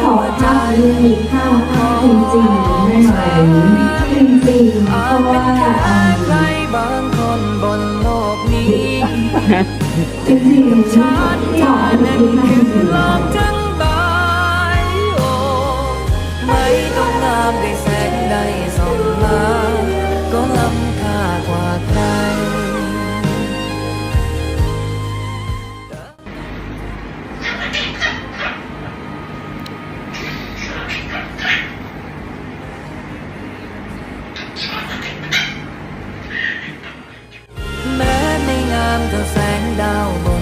ขอทางลืมข้าวจริจริงๆไม่ไหวจริงจริงเพราะว่าอะไรบางคนบนโลกนี้จริงจริงชอบที่เป็นจรื่อง cờ phén đau bờ